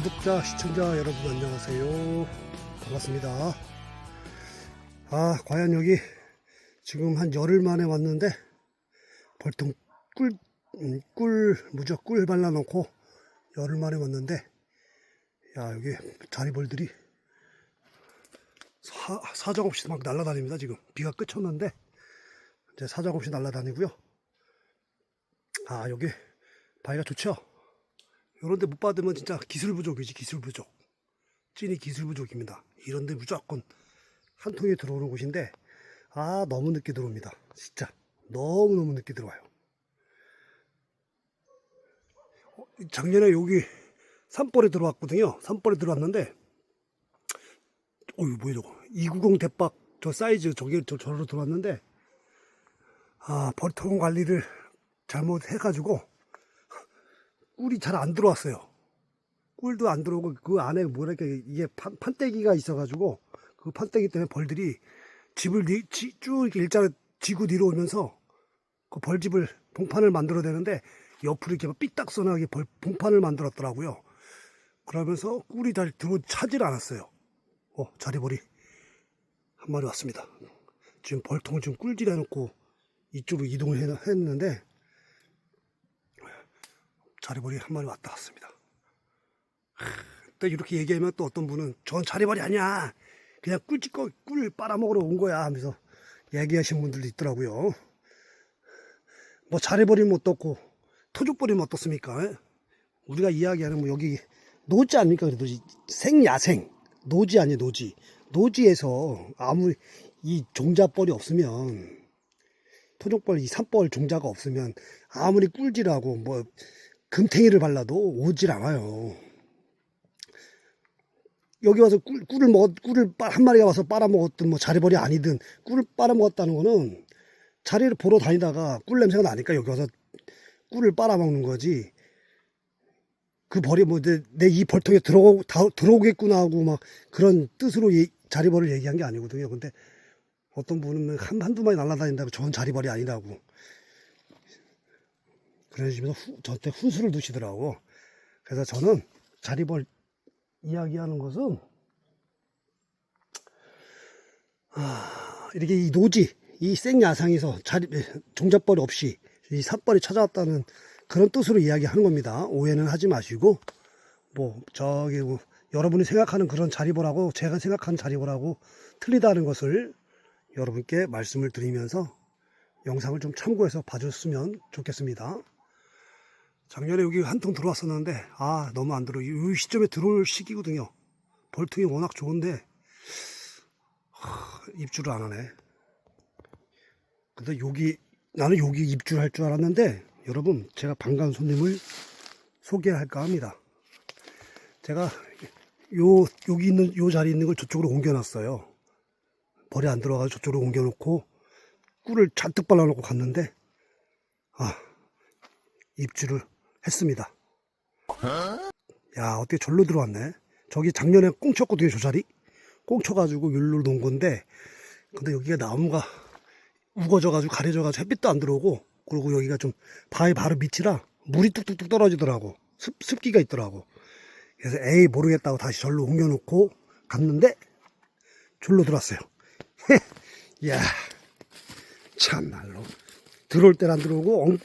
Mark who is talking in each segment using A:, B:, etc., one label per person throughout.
A: 자, 구독자, 시청자 여러분 안녕하세요. 반갑습니다. 아, 과연 여기 지금 한 열흘 만에 왔는데 벌통 꿀, 음, 꿀, 무적 꿀 발라놓고 열흘 만에 왔는데 야, 여기 자리벌들이 사, 사정없이 막 날아다닙니다, 지금. 비가 그쳤는데 이제 사정없이 날아다니고요. 아, 여기 바위가 좋죠? 요런데 못 받으면 진짜 기술 부족이지 기술 부족. 찐이 기술 부족입니다. 이런데 무조건 한 통에 들어오는 곳인데 아 너무 늦게 들어옵니다. 진짜. 너무너무 늦게 들어와요. 어, 작년에 여기 산벌에 들어왔거든요. 산벌에 들어왔는데 어이 뭐야 저거. 290 대박 저 사이즈 저게 저, 저로 들어왔는데 아 벌통 관리를 잘못해가지고 꿀이 잘 안 들어왔어요. 꿀도 안 들어오고 그 안에 뭐랄까 이게 판, 판때기가 있어가지고 그 판때기 때문에 벌들이 집을 니- 지- 쭉 이렇게 일자로 지고 내려오면서 그 벌집을 봉판을 만들어야 되는데 옆으로 이렇게 삐딱선하게 벌, 봉판을 만들었더라고요. 그러면서 꿀이 잘 들어 차질 않았어요. 어 자리벌이 한 마리 왔습니다. 지금 벌통을 지금 꿀질 해놓고 이쪽으로 이동을 해- 했는데 자리벌이 한 마리 왔다 갔습니다. 또 이렇게 얘기하면 또 어떤 분은 전 자리벌이 아니야. 그냥 거, 꿀 빨아먹으러 온 거야 하면서 얘기하신 분들도 있더라고요. 뭐 자리벌이면 어떻고 토죽벌이면 어떻습니까? 우리가 이야기하는 뭐 여기 노지 아닙니까? 그래도 이 생야생 노지 아니에요 노지 노지에서 아무 이 종자벌이 없으면 토종벌 이 산벌 종자가 없으면 아무리 꿀질하고 뭐 금탱이를 발라도 오질 않아요. 여기 와서 꿀, 꿀을 먹 꿀을 빨- 한 마리가 와서 빨아먹었든 뭐 자리벌이 아니든 꿀을 빨아먹었다는 거는 자리를 보러 다니다가 꿀 냄새가 나니까 여기 와서 꿀을 빨아먹는 거지. 그 벌이 뭐 내 이 벌통에 들어오, 다, 들어오겠구나 하고 막 그런 뜻으로 이 자리벌을 얘기한 게 아니거든요. 근데 어떤 분은 한, 한두 마리 날아다닌다고 저건 자리벌이 아니라고. 그러시면서 후, 저한테 훈수를 두시더라고. 그래서 저는 자리벌 이야기하는 것은 아, 이렇게 이 노지, 이 생야상에서 자리 종잣벌 없이 이 삿벌이 찾아왔다는 그런 뜻으로 이야기하는 겁니다. 오해는 하지 마시고 뭐 저기 뭐 여러분이 생각하는 그런 자리벌하고 제가 생각하는 자리벌하고 틀리다는 것을 여러분께 말씀을 드리면서 영상을 좀 참고해서 봐줬으면 좋겠습니다. 작년에 여기 한 통 들어왔었는데 아 너무 안 들어. 이 시점에 들어올 시기거든요. 벌통이 워낙 좋은데 하, 입주를 안 하네. 근데 여기 나는 여기 입주할 줄 알았는데 여러분 제가 반가운 손님을 소개할까 합니다. 제가 요 여기 있는 요 자리에 있는 걸 저쪽으로 옮겨놨어요. 벌이 안 들어가서 저쪽으로 옮겨놓고 꿀을 잔뜩 발라놓고 갔는데 아 입주를 했습니다. 야 어떻게 절로 들어왔네. 저기 작년에 꽁쳤거든요 저 자리. 꽁쳐가지고 율로 놓은 건데 근데 여기가 나무가 우거져가지고 가려져가지고 햇빛도 안 들어오고 그리고 여기가 좀 바위 바로 밑이라 물이 뚝뚝뚝 떨어지더라고 습, 습기가 있더라고 그래서 에이 모르겠다고 다시 절로 옮겨놓고 갔는데 절로 들어왔어요 이야 참말로 들어올 때는 안 들어오고 엉,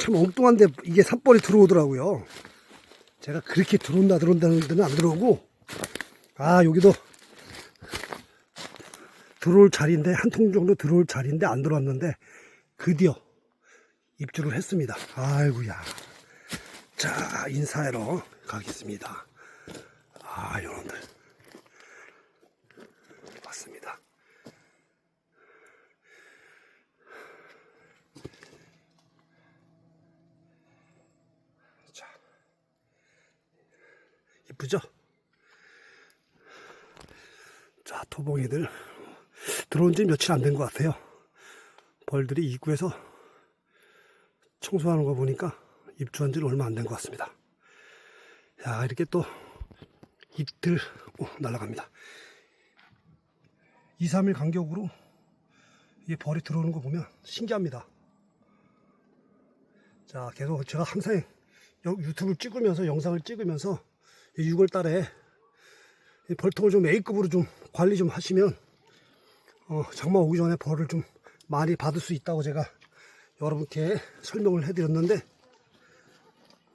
A: 참 엉뚱한데 이게 산벌이 들어오더라고요 제가 그렇게 들어온다 들어온다는 데는 안 들어오고 아 여기도 들어올 자리인데 한 통 정도 들어올 자리인데 안 들어왔는데 드디어 입주를 했습니다. 아이고야. 자 인사하러 가겠습니다. 아 여러분들 맞습니다. 자 이쁘죠? 자 토봉이들 들어온 지 며칠 안 된 것 같아요. 벌들이 입구에서 청소하는 거 보니까 입주한 지는 얼마 안 된 것 같습니다. 야, 이렇게 또 잎들 오, 날아갑니다. 2, 3일 간격으로 이 벌이 들어오는 거 보면 신기합니다. 자, 계속 제가 항상 여- 유튜브를 찍으면서 영상을 찍으면서 6월 달에 이 벌통을 좀 A급으로 좀 관리 좀 하시면 어, 장마 오기 전에 벌을 좀 많이 받을 수 있다고 제가 여러분께 설명을 해드렸는데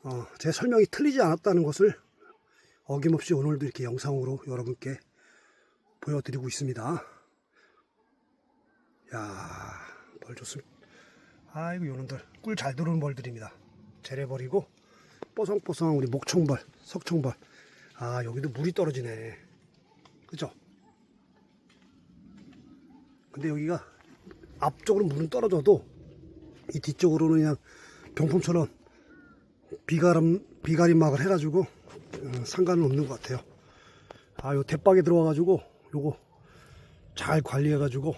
A: 어, 제 설명이 틀리지 않았다는 것을 어김없이 오늘도 이렇게 영상으로 여러분께 보여드리고 있습니다. 야, 벌 좋습니다. 아이고 요놈들 꿀 잘 들어오는 벌들입니다. 재래벌이고 뽀송뽀송한 우리 목청벌, 석청벌. 아 여기도 물이 떨어지네. 그죠? 근데 여기가 앞쪽으로 물은 떨어져도 이 뒤쪽으로는 그냥 병풍처럼 비가람 비가림막을 해가지고 어, 상관은 없는 것 같아요. 아, 요 대박에 들어와가지고 요거 잘 관리해가지고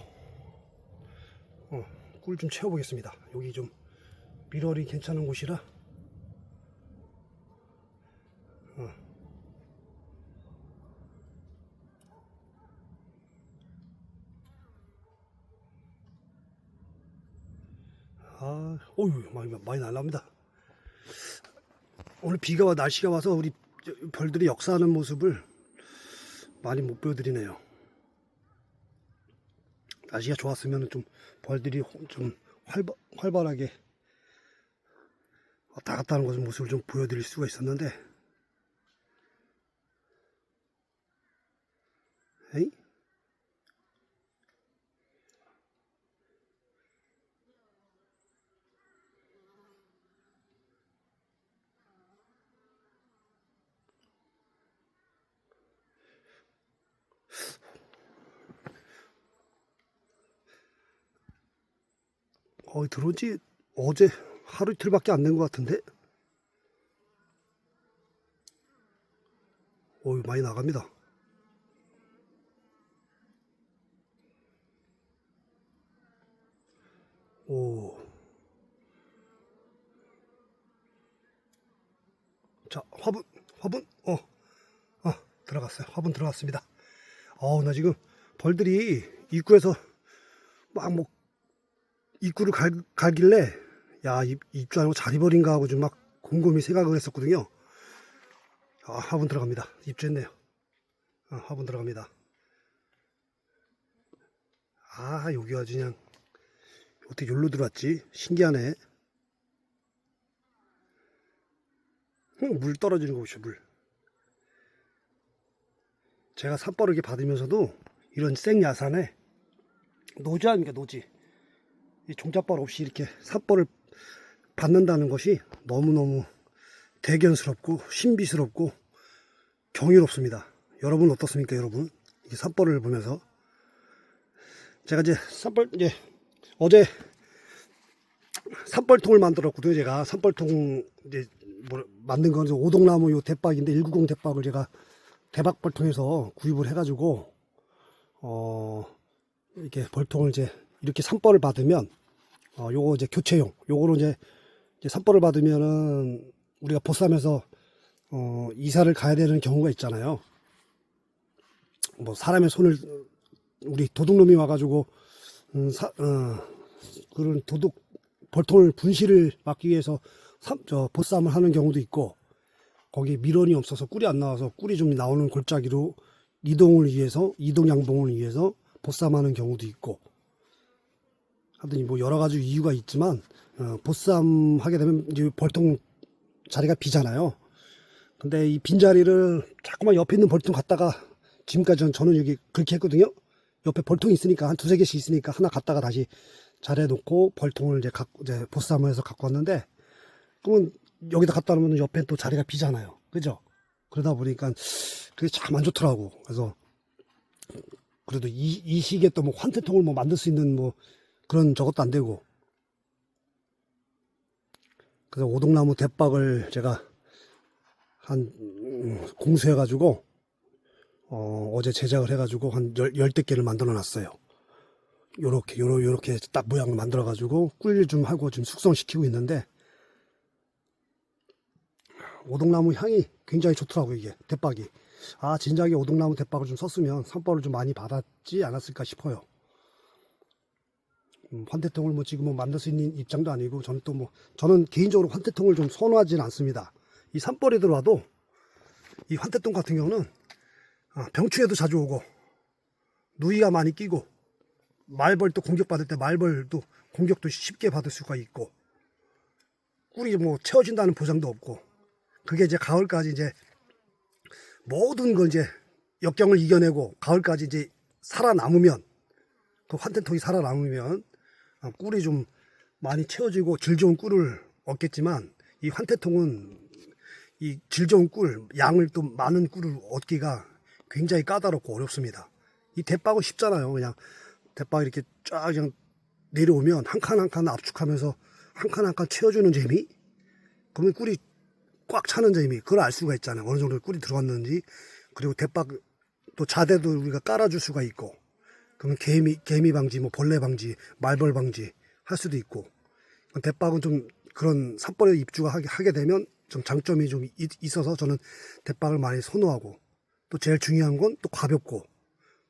A: 어, 꿀 좀 채워보겠습니다. 여기 좀 미러리 괜찮은 곳이라 아, 어유 많이 많이 날랍니다. 오늘 비가 와 날씨가 와서 우리 저- 별들이 역사하는 모습을 많이 못 보여드리네요. 날씨가 좋았으면 좀 벌들이 호- 좀 활발, 활발하게 왔다 갔다 하는 것을 모습을 좀 보여드릴 수가 있었는데 에이? 어, 들어온 지 어제 하루 이틀밖에 안 된 것 같은데? 어이, 많이 나갑니다. 오. 자, 화분, 화분, 어, 어, 들어갔어요. 화분 들어갔습니다. 어우, 나 지금 벌들이 입구에서 막 뭐, 입구를 갈, 갈길래, 야, 입, 입주 아니고 자리벌인가 하고 좀 막 곰곰이 생각을 했었거든요. 아, 화분 들어갑니다. 입주했네요. 아, 화분 들어갑니다. 아, 여기 아주 그냥, 어떻게 여기로 들어왔지? 신기하네. 응, 물 떨어지는 거 보시오, 물. 제가 산버르기 받으면서도 이런 생야산에 노지 아닙니까, 노지. 이 종잣벌 없이 이렇게 산벌을 받는다는 것이 너무너무 대견스럽고 신비스럽고 경이롭습니다. 여러분 어떻습니까, 여러분? 이 산벌을 보면서 제가 이제 산벌 이제 어제 산벌통을 만들었거든요. 제가 산벌통 이제 뭐 만든 건 오동나무 요 대박인데 190 대박을 제가 대박 벌통에서 구입을 해가지고 어 이렇게 벌통을 이제 이렇게 산벌을 받으면 어 요거 이제 교체용 요거로 이제 이제 산벌을 받으면은 우리가 보쌈에서 어 이사를 가야 되는 경우가 있잖아요. 뭐 사람의 손을 우리 도둑놈이 와가지고 음, 사, 어, 그런 도둑 벌통을 분실을 막기 위해서 삼, 저 보쌈을 하는 경우도 있고 거기 밀원이 없어서 꿀이 안 나와서 꿀이 좀 나오는 골짜기로 이동을 위해서 이동 양봉을 위해서 보쌈하는 경우도 있고 하더니 뭐 여러 가지 이유가 있지만 어, 보쌈 하게 되면 이제 벌통 자리가 비잖아요. 근데 이 빈자리를 자꾸만 옆에 있는 벌통 갖다가 지금까지 는 저는 여기 그렇게 했거든요. 옆에 벌통이 있으니까 한 두세 개씩 있으니까 하나 갖다가 다시 자리에 놓고 벌통을 이제 갖고 이제 보쌈을 해서 갖고 왔는데 그러면 여기다 갖다 놓으면 옆에 또 자리가 비잖아요. 그죠? 그러다 보니까 그게 참 안 좋더라고. 그래서 그래도 이, 이 시기에 또 뭐 환태통을 뭐 만들 수 있는 뭐 그런 저것도 안 되고 그래서 오동나무 대박을 제가 한 음, 공수해 가지고 어, 어제 제작을 해 가지고 한 열, 열댓 개를 만들어 놨어요. 요렇게, 요러, 요렇게 딱 모양을 만들어 가지고 꿀 좀 하고 좀 숙성시키고 있는데, 오동나무 향이 굉장히 좋더라고요, 이게. 대박이. 아, 진작에 오동나무 대박을 좀 썼으면 산벌을 좀 많이 받았지 않았을까 싶어요. 음, 환태통을 뭐 지금 뭐 만들 수 있는 입장도 아니고, 저는 또 뭐, 저는 개인적으로 환태통을 좀 선호하지는 않습니다. 이 산벌이 들어와도 이 환태똥 같은 경우는 아, 병추에도 자주 오고 누이가 많이 끼고 말벌도 공격받을 때 말벌도 공격도 쉽게 받을 수가 있고 꿀이 뭐 채워진다는 보장도 없고 그게 이제 가을까지 이제 모든 거 이제 역경을 이겨내고 가을까지 이제 살아남으면 그 환태통이 살아남으면 아, 꿀이 좀 많이 채워지고 질 좋은 꿀을 얻겠지만 이 환태통은 이 질 좋은 꿀 양을 또 많은 꿀을 얻기가 굉장히 까다롭고 어렵습니다. 이 대박은 쉽잖아요. 그냥 대박 이렇게 쫙 그냥 내려오면 한 칸 한 칸 압축하면서 한 칸 한 칸 채워주는 재미? 그러면 꿀이 꽉 차는 재미 그걸 알 수가 있잖아요. 어느 정도 꿀이 들어갔는지 그리고 대박 또 자대도 우리가 깔아줄 수가 있고 그러면 개미 개미 방지 뭐 벌레 방지 말벌 방지 할 수도 있고 대박은 좀 그런 산벌에 입주가 하게, 하게 되면 좀 장점이 좀 있- 있어서 저는 대박을 많이 선호하고 또 제일 중요한 건 또 가볍고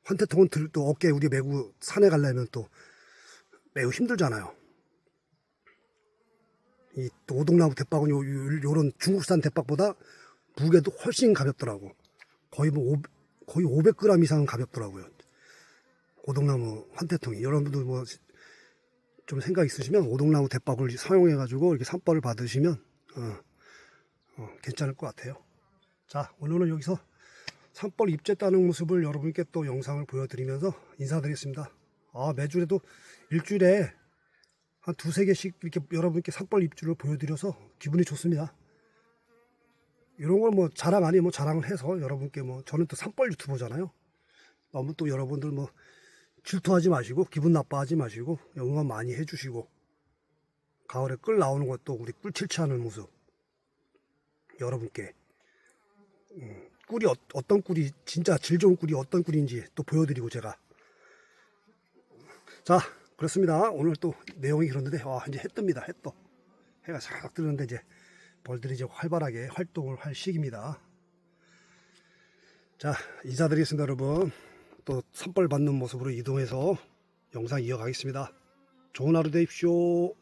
A: 환태통은 들, 또 어깨에 우리 메고 산에 가려면 또 매우 힘들잖아요. 이 오동나무 대박은 요, 요, 요런 중국산 대박보다 무게도 훨씬 가볍더라고. 거의 뭐 오, 거의 500g 이상은 가볍더라고요. 오동나무 환태통이 여러분들 뭐좀 생각 있으시면 오동나무 대박을 사용해 가지고 이렇게 산벌을 받으시면 어, 어, 괜찮을 것 같아요. 자 오늘은 여기서 산벌 입재 따는 모습을 여러분께 또 영상을 보여드리면서 인사드리겠습니다. 아 매주에도 일주일에 한 두세 개씩 이렇게 여러분께 산벌 입주를 보여드려서 기분이 좋습니다. 이런 걸 뭐 자랑 아니 뭐 자랑을 해서 여러분께 뭐 저는 또 산벌 유튜버잖아요. 너무 또 여러분들 뭐 질투하지 마시고 기분 나빠하지 마시고 응원 많이 해주시고 가을에 끌 나오는 것도 우리 꿀 칠치하는 모습. 여러분께 음, 꿀이 어, 어떤 꿀이 진짜 질 좋은 꿀이 어떤 꿀인지 또 보여드리고 제가. 자 그렇습니다. 오늘 또 내용이 그런데 와 이제 해 뜹니다. 해 떠. 해가 싹 뜨는데 이제 벌들이 이제 활발하게 활동을 할 시기입니다. 자 인사드리겠습니다 여러분 또 산벌 받는 모습으로 이동해서 영상 이어가겠습니다. 좋은 하루 되십시오